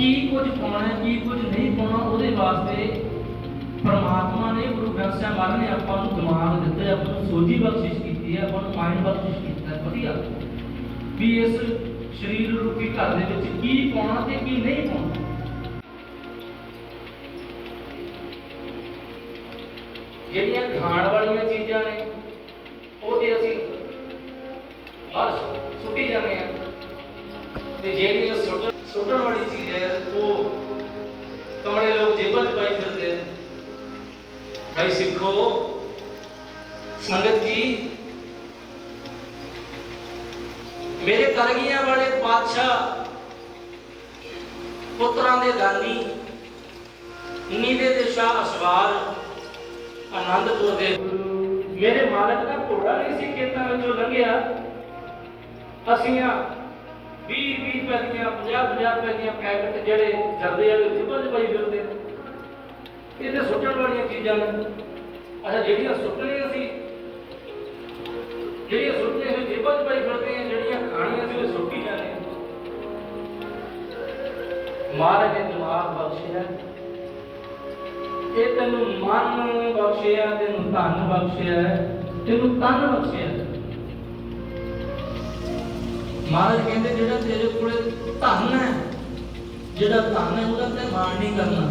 ਕੀ ਕੁਝ ਪਾਉਣਾ ਕੀ ਕੁਝ ਨਹੀਂ ਪਾਉਣਾ ਉਹਦੇ ਵਾਸਤੇ ਪਰਮਾਤਮਾ ਨੇ ਗੁਰੂ ਗ੍ਰੰਥ ਸਾਹਿਬ ਮਹਾਰਾਜ ਨੇ ਆਪਾਂ ਨੂੰ ਦਿਮਾਗ ਦਿੱਤਾ ਹੈ, ਆਪਾਂ ਨੂੰ ਸੋਝੀ ਬਖਸ਼ਿਸ਼ ਕੀਤੀ ਹੈ ਆਪਾਂ ਨੂੰ ਮਾਈਂਡ ਬਖਸ਼ਿਸ਼ ਕੀਤਾ ਹੈ ਵਧੀਆ। ਵੀ ਇਸ ਸਰੀਰ ਰੂਪੀ ਘਰ ਦੇ ਵਿੱਚ ਕੀ ਪਾਉਣਾ ਤੇ ਕੀ ਨਹੀਂ ਪਾਉਣਾ। ਜਿਹੜੀਆਂ ਖਾਣ ਵਾਲੀਆਂ ਚੀਜ਼ਾਂ ਨੇ ਉਹ ਤੇ ਅਸੀਂ ਬਸ ਸੁੱਟੀ ਜਾਂਦੇ ਆ ਤੇ ਜਿਹੜੀਆਂ ਸੁੱਟ ਸੁੱਟਣ ਵਾਲੀ ਚੀਜ਼ ਹੈ, ਉਹ ਕਮਰੇ ਲੋਕ ਜੇਬਾਂ 'ਚ ਪਾਈ ਫਿਰਦੇ ਨੇ ਭਾਈ ਸਿੱਖੋ, ਸੰਗਤ ਮੇਰੇ ਕਰਗੀਆਂ ਵਾਲੇ ਪਾਤਸ਼ਾਹ, ਪੁੱਤਰਾਂ ਦੇ ਦਾਨੀ ਨੀਲੇ ਦੇ ਸ਼ਾਹ ਅਸਵਾਰ ਆਨੰਦਪੁਰ ਦੇ। ਮੇਰੇ ਮਾਲਕ ਦਾ ਘੋੜਾ ਨਹੀਂ ਸੀ ਖੇਤਾਂ ਵਿੱਚੋਂ ਲੰਘਿਆ। ਅਸੀਂ ਰੁਪਏ ਦੀਆਂ 50 50 ਰੁਪਏ ਦੀਆਂ ਪੈਕਟ ਜਿਹੜੇ ਜਰਦੇ ਵਾਲੇ ਜਿੱਬਾਂ 'ਚ ਪਾਈ ਫਿਰਦੇ ਨੇ ਇਹ ਤੇ ਸੁੱਟਣ ਵਾਲੀਆਂ ਚੀਜ਼ਾਂ ਨੇ। ਅੱਛਾ, ਜਿਹੜੀਆਂ ਸੁੱਟਣੀਆਂ ਸੀ, ਜਿਹੜੀਆਂ ਸੁੱਟਣੀਆਂ ਸੀ, ਜੇਬਾਂ 'ਚ ਪਾਈ ਫਿਰਦੇ ਆ, ਜਿਹੜੀਆਂ ਖਾਣੀਆਂ ਸੀ, ਉਹ ਸੁੱਟੀ ਜਾਂਦੇ ਆ। ਮਹਾਰਾਜ ਨੇ ਦਿਮਾਗ ਬਖਸ਼ਿਆ ਇਹ ਤੈਨੂੰ ਮਨ ਬਖਸ਼ਿਆ ਤੈਨੂੰ ਧਨ ਬਖਸ਼ਿਆ ਤੈਨੂੰ ਤਨ ਬਖਸ਼ਿਆ ਮਹਾਰਾਜ ਕਹਿੰਦੇ ਜਿਹੜਾ ਤੇਰੇ ਕੋਲੇ ਧਨ ਹੈ, ਜਿਹੜਾ ਧਨ ਹੈ, ਉਹਦਾ ਤੇ ਮਾਣ ਨਹੀਂ ਕਰਨਾ।